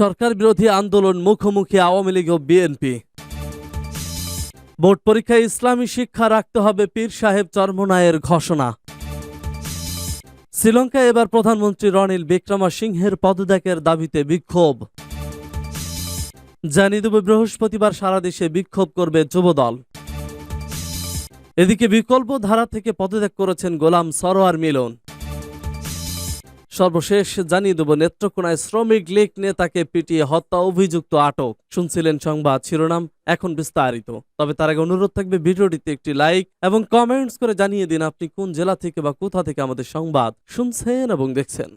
সরকার বিরোধী আন্দোলন মুখোমুখি আওয়ামী লীগ ও বিএনপি। বোর্ড পরীক্ষায় ইসলামী শিক্ষা রাখতে হবে পীর সাহেব চরমনায়ের ঘোষণা। শ্রীলঙ্কায় এবার প্রধানমন্ত্রী রনিল বিক্রমাসিংহের পদত্যাগের দাবিতে বিক্ষোভ। জানিয়ে দেব বৃহস্পতিবার সারা দেশে বিক্ষোভ করবে যুবদল। এদিকে বিকল্প ধারা থেকে পদত্যাগ করেছেন গোলাম সরোয়ার মিলন। সর্বশেষ জানিয়ে দেব, নেত্রকোনায় শ্রমিক লীগ নেতাকে পিটিয়ে হত্যা অভিযুক্ত আটক। শুনছিলেন সংবাদ শিরোনাম, এখন বিস্তারিত। তবে তার আগে অনুরোধ থাকবে ভিডিওটিতে একটি লাইক এবং কমেন্টস করে জানিয়ে দিন আপনি কোন জেলা থেকে বা কোথা থেকে আমাদের সংবাদ শুনছেন এবং দেখছেন।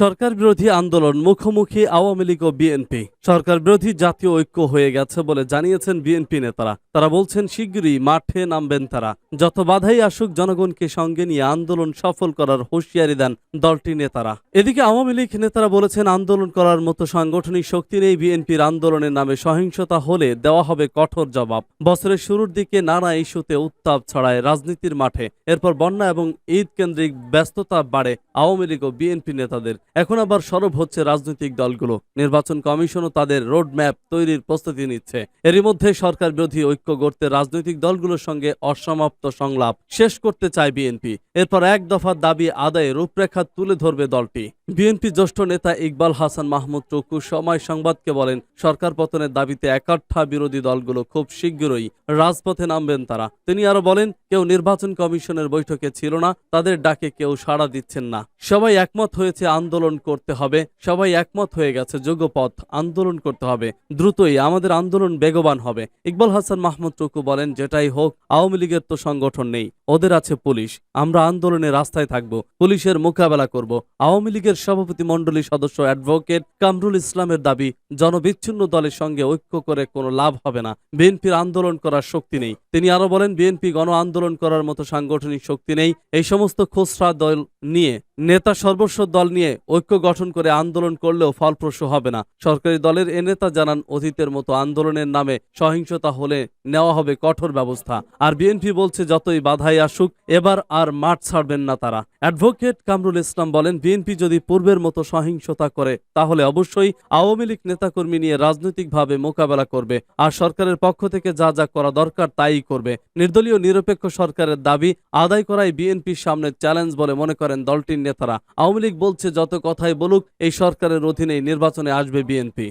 সরকার বিরোধী আন্দোলন মুখোমুখি আওয়ামী লীগ ও বিএনপি। সরকার বিরোধী জাতীয় ঐক্য হয়ে গেছে বলে জানিয়েছেন বিএনপি নেতারা। তারা বলছেন, শিগগিরই মাঠে নামবেন তারা। যত বাধাই আসুক, জনগণকে সঙ্গে নিয়ে আন্দোলন সফল করার হুঁশিয়ারি দেন দলটির নেতারা। এদিকে আওয়ামী লীগ নেতারা বলেছেন, আন্দোলন করার মতো সাংগঠনিক শক্তি নেই। বিএনপির আন্দোলনের নামে সহিংসতা হলে দেওয়া হবে কঠোর জবাব। বছরের শুরুর দিকে নানা ইস্যুতে উত্তাপ ছড়ায় রাজনীতির মাঠে। এরপর বন্যা এবং ঈদ কেন্দ্রিক ব্যস্ততা বাড়ে আওয়ামী লীগ ও বিএনপি নেতাদের এখন আবার সরব হচ্ছে রাজনৈতিক দলগুলো। নির্বাচন কমিশনও তাদের রোড ম্যাপ তৈরির প্রস্তুতি নিচ্ছে। এরই মধ্যে সরকার বিরোধী ঐক্য গড়তে রাজনৈতিক দলগুলোর সঙ্গে অসমাপ্ত সংলাপ শেষ করতে চায় বিএনপি। এরপর এক দফা দাবি আদায়ে রূপরেখা তুলে ধরবে দলটি। বিএনপি জ্যেষ্ঠ নেতা ইকবাল হাসান মাহমুদ টুকু সময় সংবাদকে বলেন, সরকার পতনের দাবিতে একাঠা বিরোধী দলগুলো খুব শীঘ্রই রাজপথে নামবেন তারা। তিনি আরও বলেন, কেউ নির্বাচন কমিশনের বৈঠকে ছিল না, তাদের ডাকে কেউ সাড়া দিচ্ছেন না। সবাই একমত হয়েছে আন্দোলন করতে হবে। সবাই একমত হয়ে গেছে, যোগ্যপথ আন্দোলন করতে হবে। দ্রুতই আমাদের আন্দোলন বেগবান হবে। ইকবাল হাসান মাহমুদ টুকু বলেন, যেটাই হোক, আওয়ামী লীগের তো সংগঠন নেই। ওদের আছে পুলিশ। আমরা আন্দোলনে রাস্তায় থাকব, পুলিশের মোকাবেলা করব। আওয়ামী লীগের সভাপতি মণ্ডলী সদস্য অ্যাডভোকেট কামরুল ইসলামের দাবি, জনবিচ্ছিন্ন দলের সঙ্গে ঐক্য করে কোনো লাভ হবে না। বিএনপির আন্দোলন করার শক্তি নেই। তিনি আরও বলেন, বিএনপি গণ আন্দোলন করার মতো সাংগঠনিক শক্তি নেই। এই সমস্ত খোসরা দল নিয়ে, নেতা সর্বস্ব দল নিয়ে ঐক্য গঠন করে আন্দোলন করলেও ফলপ্রসূ হবে না। সরকারি দলের এ নেতা জানান, অতীতের মতো আন্দোলনের নামে সহিংসতা হলে নেওয়া হবে কঠোর ব্যবস্থা। আর বিএনপি বলছে, যতই বাধাই আসুক, এবার আর মাঠ ছাড়বেন না তারা। অ্যাডভোকেট কামরুল ইসলাম বলেন, বিএনপি যদি পূর্বের মতো সহিংসতা করে, তাহলে অবশ্যই আওয়ামী লীগ নেতাকর্মী নিয়ে রাজনৈতিকভাবে মোকাবেলা করবে। আর সরকারের পক্ষ থেকে যা যা করা দরকার, তাই করবে। নির্দলীয় নিরপেক্ষ সরকারের দাবি, আদায় করাই বিএনপির সামনে চ্যালেঞ্জ বলে মনে করেন দলটির নেতারা। আওয়ামী লীগ বলছে, যত কথাই বলুক এই সরকারের অধীনেই নির্বাচনে আসবে বিএনপি।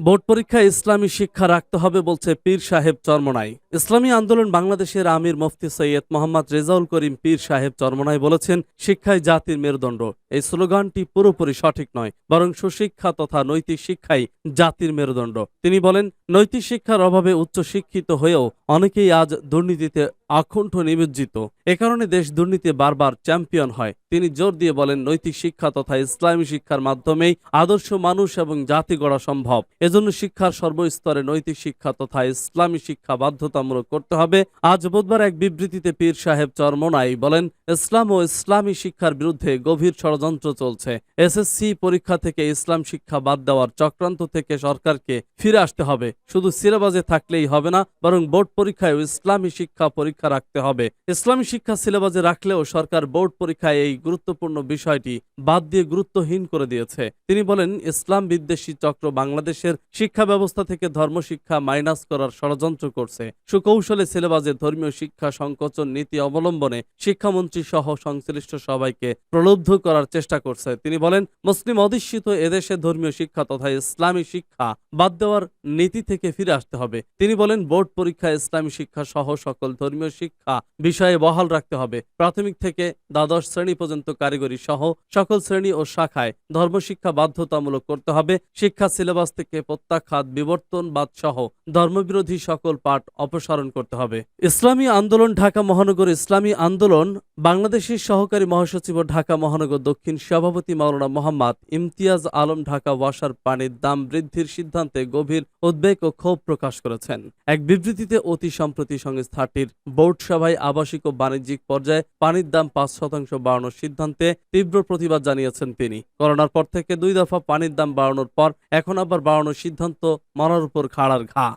বোর্ড পরীক্ষায় ইসলামী শিক্ষা রাখতে হবে বলছে পীর সাহেব চরমনাই। ইসলামী আন্দোলন বাংলাদেশের আমির মুফতি সৈয়দ মোহাম্মদ রেজাউল করিম পীর সাহেব চরমনাই বলেছেন শিক্ষায় জাতির মেরুদণ্ড। এই স্লোগানটি পুরোপুরি সঠিক নয়, বরং সুশিক্ষা তথা নৈতিক শিক্ষাই জাতির মেরুদণ্ড। তিনি বলেন, নৈতিক শিক্ষার অভাবে উচ্চ শিক্ষিত হয়েও অনেকেই আজ দুর্নীতিতে আকুণ্ঠ নিমজ্জিত। এ কারণে দেশ দুর্নীতি বারবার চ্যাম্পিয়ন হয়। তিনি জোর দিয়ে বলেন, নৈতিক শিক্ষা তথা ইসলামী শিক্ষার মাধ্যমেই আদর্শ মানুষ এবং জাতি গড়া সম্ভব। এজন্য শিক্ষার সর্বস্তরে নৈতিক শিক্ষা তথা ইসলামী শিক্ষা বাধ্যতামূলক করতে হবে। আজ বুধবার এক বিবৃতিতে পীর সাহেব চরমনাই বলেন, ইসলাম ও ইসলামী শিক্ষার বিরুদ্ধে গভীর ষড়যন্ত্র চলছে। এসএসসি পরীক্ষা থেকে ইসলাম শিক্ষা বাদ দেওয়ার চক্রান্ত থেকে সরকারকে ফিরে আসতে হবে। শুধু সিলেবাসে থাকলেই হবে না, বরং বোর্ড পরীক্ষায় ইসলামী শিক্ষা পরীক্ষা রাখতে হবে। ইসলামী শিক্ষা সিলেবাসে রাখলেও সরকার বোর্ড পরীক্ষায় এই গুরুত্বপূর্ণ বিষয়টি বাদ দিয়ে গুরুত্বহীন করে দিয়েছে। তিনি বলেন, ইসলাম বিদ্বেষী চক্র বাংলাদেশের শিক্ষা ব্যবস্থা থেকে ধর্মশিক্ষা মাইনাস করার ষড়যন্ত্র করছে। সুকৌশলে সিলেবাসে ধর্মীয় শিক্ষা সংকোচন নীতি অবলম্বনে শিক্ষামন্ত্রী সহ সংশ্লিষ্ট সবাইকে প্রলুব্ধ করার চেষ্টা করছে। তিনি বলেন, মুসলিম অধিষ্ঠিত এদেশে ধর্মীয় শিক্ষা তথা ইসলামী শিক্ষা বাদ দেওয়ার নীতি থেকে ফিরে আসতে হবে। তিনি বলেন, বোর্ড পরীক্ষা ইসলামী শিক্ষা সহ সকল ধর্মীয় শিক্ষা বিষয়ে বহাল রাখতে হবে। প্রাথমিক থেকে দ্বাদশ শ্রেণি পর্যন্ত কারিগরি সহ সকল শ্রেণি ও শাখায় ধর্মশিক্ষা বাধ্যতামূলক করতে হবে। শিক্ষা সিলেবাস থেকে প্রত্যাখ্যাত বিবর্তনবাদ সহ ধর্মবিরোধী সকল পাঠ অপসারণ করতে হবে। ইসলামী আন্দোলন ঢাকা মহানগর ইসলামী আন্দোলন বাংলাদেশের সহকারী মহাসচিব ঢাকা মহানগর দক্ষিণ সভাপতি মাওলানা মোহাম্মদ ইমতিয়াজ আলম ঢাকা ওয়াসার পানির দাম বৃদ্ধির সিদ্ধান্তে গভীর উদ্বেগ ও ক্ষোভ প্রকাশ করেছেন। এক বিবৃতিতে অতি সম্প্রতি সংস্থাটির বোর্ড সভায় আবাসিক ও বাণিজ্যিক পর্যায়ে পানির দাম পাঁচ শতাংশ বাড়ানোর সিদ্ধান্তে তীব্র প্রতিবাদ জানিয়েছেন তিনি। করোনার পর থেকে দুই দফা পানির দাম বাড়ানোর পর এখন আবার বাড়ানোর সিদ্ধান্ত মারার উপর খাড়ার ঘা।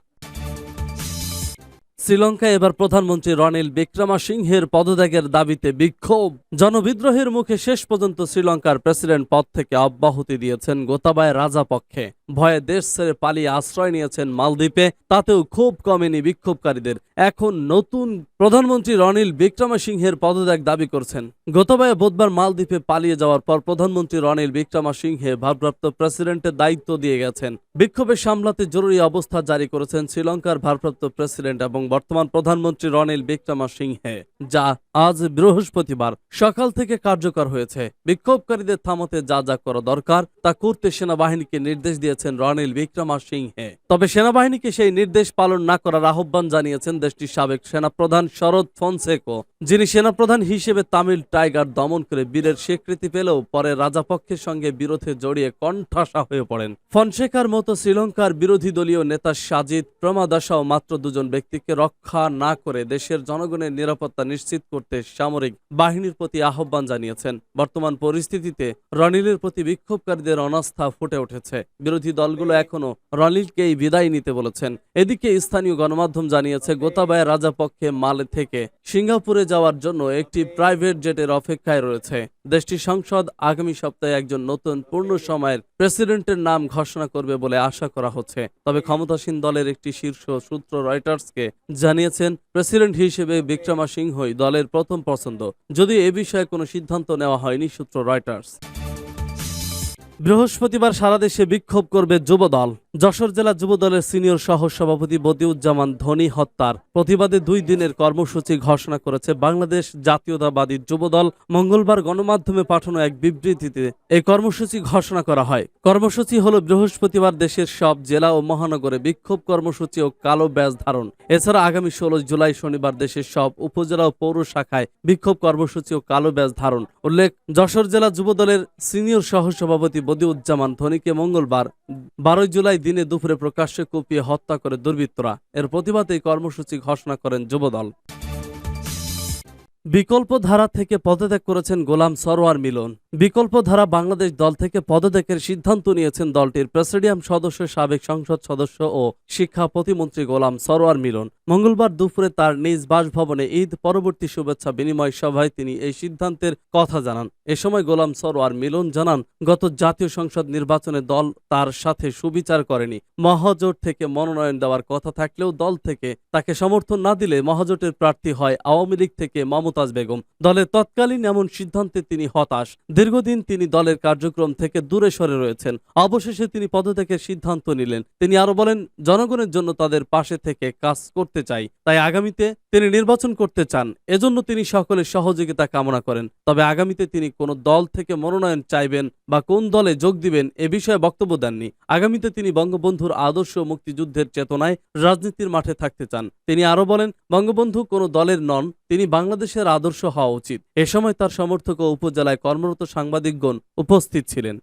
শ্রীলঙ্কায় এবার প্রধানমন্ত্রী রনিল বিক্রমাসিংহের পদত্যাগের দাবিতে বিক্ষোভ। জনবিদ্রোহের মুখে শেষ পর্যন্ত শ্রীলঙ্কার প্রেসিডেন্ট পদ থেকে অব্যাহতি দিয়েছেন গোতাবায় রাজাপক্ষে। ভয়ে দেশ ছেড়ে পালিয়ে আশ্রয় নিয়েছেন মালদ্বীপে, তাতেও ক্ষোভ কমেনি বিক্ষোভকারীদের। এখন নতুন প্রধানমন্ত্রী রনিল বিক্রমাসিংহের পদত্যাগ দাবি করছেন। গতবারে বুধবার মালদ্বীপে পালিয়ে যাওয়ার পর প্রধানমন্ত্রী রনিল বিক্রমাসিংহে ভারপ্রাপ্ত প্রেসিডেন্টের দায়িত্ব দিয়ে গেছেন। বিক্ষোভে সামলাতে জরুরি অবস্থা জারি করেছেন শ্রীলঙ্কার ভারপ্রাপ্ত প্রেসিডেন্ট এবং বর্তমান প্রধানমন্ত্রী রনিল বিক্রমাসিংহে, যা আজ বৃহস্পতিবার সকাল থেকে কার্যকর হয়েছে। বিক্ষোভকারীদের থামাতে যা যা করা দরকার তা করতে সেনাবাহিনীকে নির্দেশ দিয়েছেন রনিল বিক্রমাসিংহে। তবে সেনাবাহিনীকে সেই নির্দেশ পালন না করার আহ্বান জানিয়েছেন দেশটির সাবেক সেনাপ্রধান শরদ ফনসেকো, যিনি সেনাপ্রধান হিসেবে তামিল টাইগার দমন করে বীরের স্বীকৃতি পেলেও পরে রাজাপক্ষের সঙ্গে বিরোধে জড়িয়ে কণ্ঠাসা হয়ে পড়েন। ফনসেকার মতো শ্রীলঙ্কার বিরোধী দলীয় নেতা সাজিদ প্রমাদাসাও মাত্র দুজন ব্যক্তিকে রক্ষা না করে দেশের জনগণের নিরাপত্তা নিশ্চিত করতে সামরিক বাহিনীর প্রতি আহ্বান জানিয়েছেন। বর্তমান পরিস্থিতিতে রনিলের প্রতি বিক্ষোভকারীদের অনাস্থা ফুটে উঠেছে। বিরোধী দলগুলো এখনও রনিলকেই বিদায় নিতে বলেছেন। এদিকে স্থানীয় গণমাধ্যম জানিয়েছে, গোতাবায়া রাজাপক্ষে মালে থেকে সিঙ্গাপুরে যাওয়ার জন্য একটি প্রাইভেট জেটের অপেক্ষায় রয়েছে। দেশটির সংসদ আগামী সপ্তাহে একজন নতুন পূর্ণ সময়ের প্রেসিডেন্টের নাম ঘোষণা করবে বলে আশা করা হচ্ছে। তবে ক্ষমতাসীন দলের একটি শীর্ষ সূত্র রয়টার্সকে জানিয়েছেন, প্রেসিডেন্ট হিসেবে বিক্রমা সিংহই দলের প্রথম পছন্দ। যদি এ বিষয়ে কোনো সিদ্ধান্ত নেওয়া হয়নি, সূত্র রয়টার্স। বৃহস্পতিবার সারা দেশে বিক্ষোভ করবে যুবদল। যশোর জেলা যুবদলের সিনিয়র সহ সভাপতি বদিউজ্জামান ধনী হত্যার প্রতিবাদে দুই দিনের কর্মসূচি ঘোষণা করেছে বাংলাদেশ জাতীয়তাবাদী যুবদল। মঙ্গলবার গণমাধ্যমে পাঠানো এক বিবৃতিতে এই কর্মসূচি ঘোষণা করা হয়। কর্মসূচি হলো বৃহস্পতিবার দেশের সব জেলা ও মহানগরে বিক্ষোভ কর্মসূচি ও কালো ব্যাজ ধারণ। এছাড়া আগামী ষোলো জুলাই শনিবার দেশের সব উপজেলা ও পৌর শাখায় বিক্ষোভ কর্মসূচি ও কালো ব্যাজ ধারণ। উল্লেখ, যশোর জেলা যুবদলের সিনিয়র সহ সভাপতি বদিউজ্জামান ধনীকে মঙ্গলবার বারোই জুলাই দিনে দুপুরে প্রকাশ্যে কুপিয়ে হত্যা করে দুর্বৃত্তরা। এর প্রতিবাদে কর্মসূচি ঘোষণা করেন যুবদল। বিকল্প ধারা থেকে পদত্যাগ করেছেন গোলাম সরোয়ার মিলন। বিকল্প ধারা বাংলাদেশ দল থেকে পদত্যাগের সিদ্ধান্ত নিয়েছেন দলটির প্রেসিডিয়াম সদস্য, সাবেক সংসদ সদস্য ও শিক্ষা প্রতিমন্ত্রী গোলাম সরোয়ার মিলন। মঙ্গলবার দুপুরে তার নিজ বাসভবনে ঈদ পরবর্তী শুভেচ্ছা বিনিময় সভায় তিনি এই সিদ্ধান্তের কথা জানান। এ সময় গোলাম সরোয়ার মিলন জানান, গত জাতীয় সংসদ নির্বাচনে দল তার সাথে সুবিচার করেনি। মহাজোট থেকে মনোনয়ন দেওয়ার কথা থাকলেও দল থেকে তাকে সমর্থন না দিলে মহাজোটের প্রার্থী হয় আওয়ামী লীগ থেকে মমতাজ বেগম। দলের তৎকালীন এমন সিদ্ধান্তে তিনি হতাশ। দীর্ঘদিন তিনি দলের কার্যক্রম থেকে দূরে সরে রয়েছেন। অবশেষে তিনি পদত্যাগের সিদ্ধান্ত নিলেন। তিনি আরও বলেন, জনগণের জন্য তাদের পাশে থেকে কাজ করতে চাই। তাই আগামীতে তিনি নির্বাচন করতে চান। এজন্য তিনি সকলের সহযোগিতা কামনা করেন। তবে আগামীতে তিনি কোনো দল থেকে মনোনয়ন চাইবেন বা কোন দলে যোগ দিবেন এ বিষয়ে বক্তব্য দেননি। আগামীতে তিনি বঙ্গবন্ধুর আদর্শ মুক্তিযুদ্ধের চেতনায় রাজনীতির মাঠে থাকতে চান। তিনি আরও বলেন, বঙ্গবন্ধু কোনো দলের নন, তিনি বাংলাদেশের আদর্শ হওয়া উচিত। এ সময় তার সমর্থক ও উপজেলায় কর্মরত সাংবাদিকগণ উপস্থিত ছিলেন।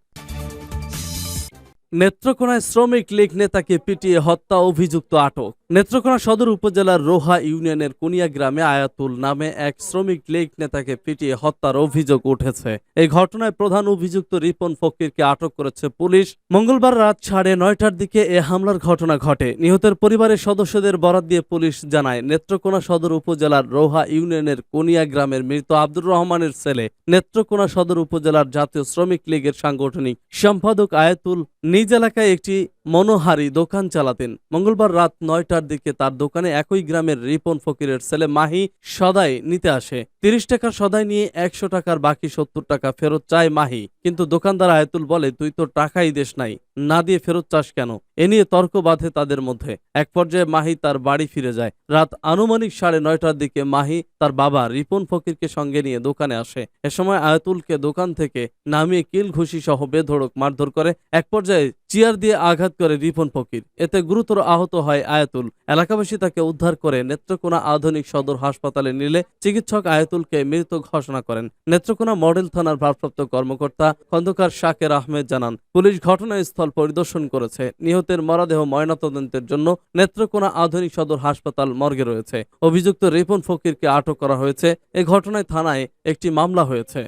নেত্রকোনায় শ্রমিক লীগ নেতাকে পিটিয়ে হত্যা, অভিযুক্ত আটক। নেত্রকোনা সদর উপজেলার রোহা ইউনিয়নের কুনিয়া গ্রামে আয়াতুল নামে এক শ্রমিক লীগ নেতাকে পিটিয়ে হত্যার অভিযোগ উঠেছে। এই ঘটনায় প্রধান অভিযুক্ত রিপন ফকিরকে আটক করেছে পুলিশ। মঙ্গলবার রাত সাড়ে নয়টার দিকে এ হামলার ঘটনা ঘটে। নিহতের পরিবারের সদস্যদের বরাত দিয়ে পুলিশ জানায়, নেত্রকোনা সদর উপজেলার রোহা ইউনিয়নের কুনিয়া গ্রামের মৃত আব্দুর রহমানের ছেলে নেত্রকোনা সদর উপজেলার জাতীয় শ্রমিক লীগের সাংগঠনিক সম্পাদক আয়াতুল নিজ এলাকায় একটি মনোহারি দোকান চালাতেন। মঙ্গলবার রাত নয়টার দিকে তার দোকানে একই গ্রামের রিপন ফকিরের ছেলে মাহি সদাই নিতে আসে। তিরিশ টাকার সদাই নিয়ে একশো টাকার বাকি সত্তর টাকা ফেরত চায় মাহি। কিন্তু দোকানদার আয়াতুল বলে, তুই তো টাকাই দেশ নাই, না দিয়ে ফেরত চাস কেন? এ নিয়ে তর্ক বাঁধে তাদের মধ্যে। এক পর্যায়ে মাহি তার বাড়ি ফিরে যায়। রাত আনুমানিক সাড়ে নয়টার দিকে মাহি তার বাবা রিপন ফকিরকে সঙ্গে নিয়ে দোকানে আসে। এ সময় আয়াতুলকে দোকান থেকে নামিয়ে কিল ঘুষি সহ বেধড়ক মারধর করে। এক পর্যায়ে চেয়ার দিয়ে আঘাত করে রিপন ফকির। এতে গুরুতর আহত হয় আয়াতুল। এলাকাবাসী তাকে উদ্ধার করে নেত্রকোনা আধুনিক সদর হাসপাতালে নিলে চিকিৎসক আয়াতুলকে মৃত ঘোষণা করেন। নেত্রকোনা মডেল থানার ভারপ্রাপ্ত কর্মকর্তা খন্দকার শাকের আহমেদ জানান, পুলিশ ঘটনাস্থল পরিদর্শন করেছে। নিহতের মরাদেহ ময়নাতদন্তের জন্য নেত্রকোনা আধুনিক সদর হাসপাতাল মর্গে রয়েছে। অভিযুক্ত রিপন ফকিরকে আটক করা হয়েছে। এ ঘটনায় থানায় একটি মামলা হয়েছে।